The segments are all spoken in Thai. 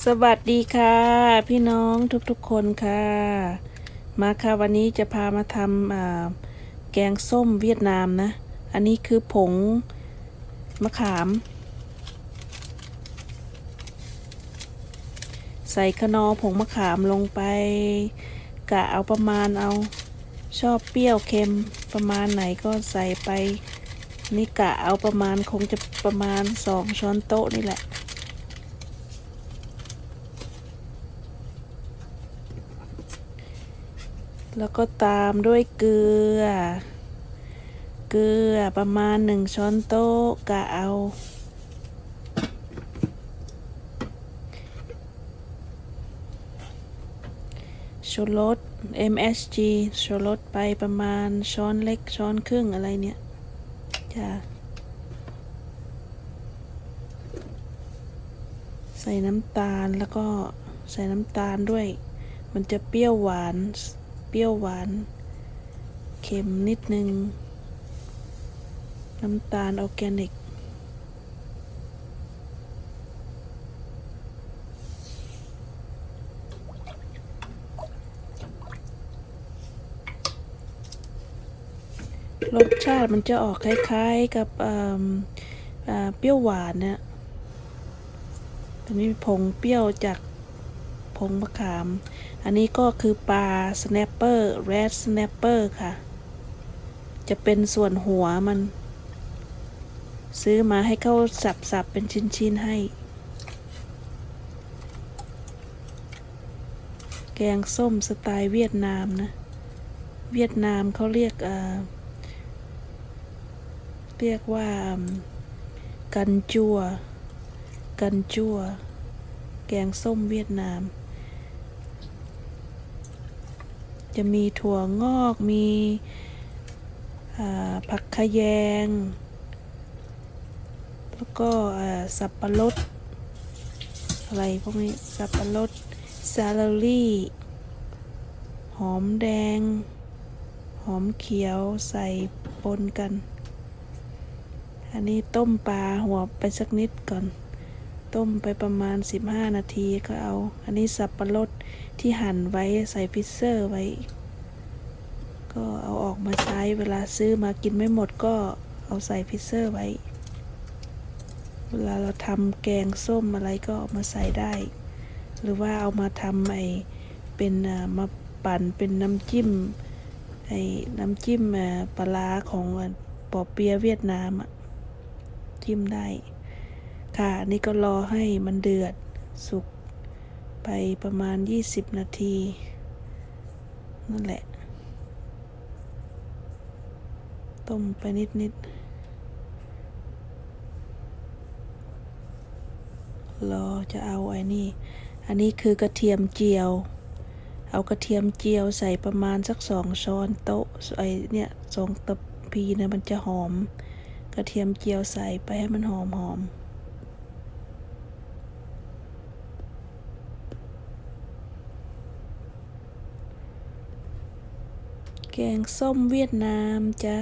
สวัสดีค่ะ พี่น้องทุกๆคนค่ะ มาค่ะวันนี้จะพามาทำแกงส้มเวียดนามนะ อันนี้คือผงมะขาม ใส่ขนอผงมะขามลงไป กะเอาประมาณเอาชอบเปรี้ยวเค็มประมาณไหนก็ใส่ไป นี่กะเอาประมาณคงจะประมาณสองช้อนโต๊ะนี่แหละ แล้วก็ตามด้วยเกลือ เกลือประมาณหนึ่งช้อนโต๊ะกะเอา ชูรส MSG ชูรสไปประมาณช้อนเล็กช้อนครึ่งอะไรเนี่ยจ้ะใส่น้ำตาลแล้วก็ใส่น้ำตาลด้วย มันจะเปรี้ยวหวาน เปรี้ยวหวาน เค็มนิดนึง น้ำตาลออร์แกนิก รสชาติมันจะออกคล้ายๆกับเปรี้ยวหวานเนี่ยอันนี้ผงเปรี้ยวจากผงมะขาม อันนี้ก็คือปลาสแนปเปอร์ red snapper ค่ะ จะเป็นส่วนหัวมัน ซื้อมาให้เขาสับๆเป็นชิ้น ๆ ให้ แกงส้มสไตล์เวียดนามนะ เวียดนามเขาเรียกเรียกว่า กันจัว กันจัว แกงส้มเวียดนาม จะมีถั่วงอก มีผักขะแยง แล้วก็สับปะรด อะไรพวกนี้ สับปะรดซาลารี่ หอมแดง หอมเขียวใส่ปนกัน อันนี้ต้มปลาหัวไปสักนิดก่อน ต้มไปประมาณ 15 นาทีก็เอา อันนี้สับปะรดที่หั่นไว้ใส่ฟิสเซอร์ไว้ ก็เอาออกมาใช้เวลาซื้อมากินไม่หมดก็เอาใส่ฟิสเซอร์ไว้ เวลาเราทำแกงส้มอะไรก็เอามาใส่ได้ หรือว่าเอามาทำไอเป็นมาปั่นเป็นน้ำจิ้มไอ้น้ำจิ้มปลาของปอเปียะเวียดนามอะจิ้มได้ ค่ะนี่ก็รอให้มันเดือดสุกไปประมาณ 20 นาที นั่นแหละ ต้มไปนิดนิดรอจะเอาไอ้นี่ อันนี้คือกระเทียมเจียว เอากระเทียมเจียวใส่ประมาณสักสองช้อนโต๊ะไอเนี่ยสองตะพีเนี่ยมันจะหอม กระเทียมเจียวใส่ไปให้มันหอมหอม แกงส้มเวียดนามจ้า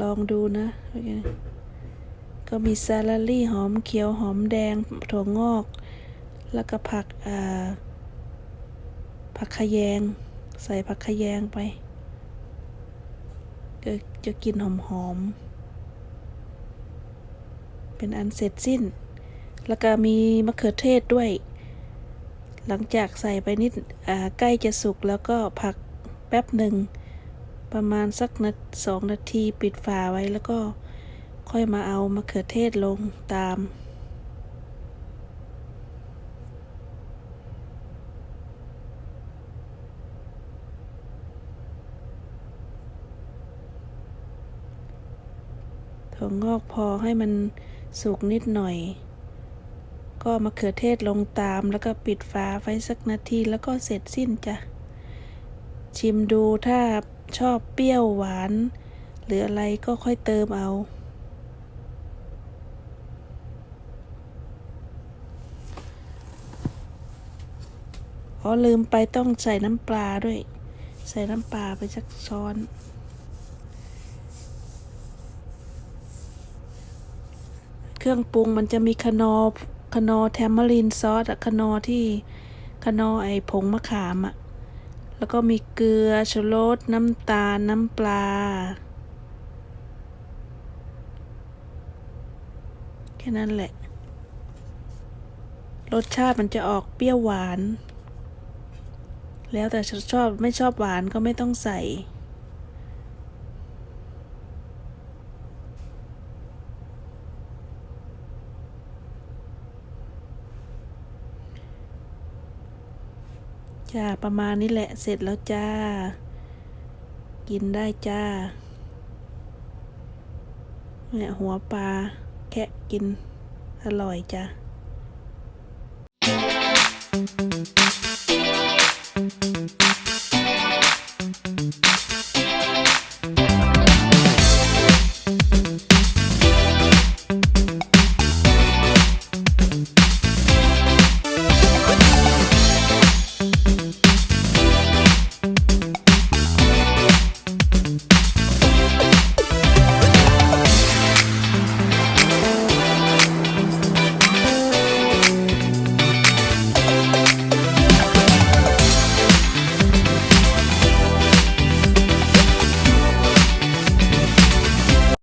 ลองดูนะ ก็มีซาลารี่หอมเขียวหอมแดงถั่วงอก แล้วก็ผักอ่าผักขยง ใส่ผักขยงไป จะจะกินหอมหอม เป็นอันเสร็จสิ้น แล้วก็มีมะเขือเทศด้วย หลังจากใส่ไปนิดใกล้จะสุกแล้วก็ผักแป๊บหนึ่ง ประมาณสักนาสองนาทีปิดฝาไว้แล้วก็ค่อยมาเอามะเขือเทศลงตาม ถั่วงอกพอให้มันสุกนิดหน่อย ก็มะเขือเทศลงตาม แล้วก็ปิดฝาไว้สักนาทีแล้วก็เสร็จสิ้นจ้ะ ชิมดูถ้าชอบเปรี้ยวหวาน หรืออะไรก็ค่อยเติมเอา อ๋อลืมไปต้องใส่น้ำปลาด้วย ใส่น้ำปลาไปสักช้อนเครื่องปรุงมันจะมีขนอ คนอแทมเมอรินซอสอะคนอที่คนอไอผงมะขามอะแล้วก็มีเกลือชูรสน้ำตาล น้ำปลา แค่นั้นแหละ รสชาติมันจะออกเปรี้ยวหวาน แล้วแต่ชอบไม่ชอบหวานก็ไม่ต้องใส่ จ้า ประมาณนี้แหละ เสร็จแล้วจ้า กินได้จ้า เนี่ยหัวปลาแค่กิน อร่อยจ้า Thank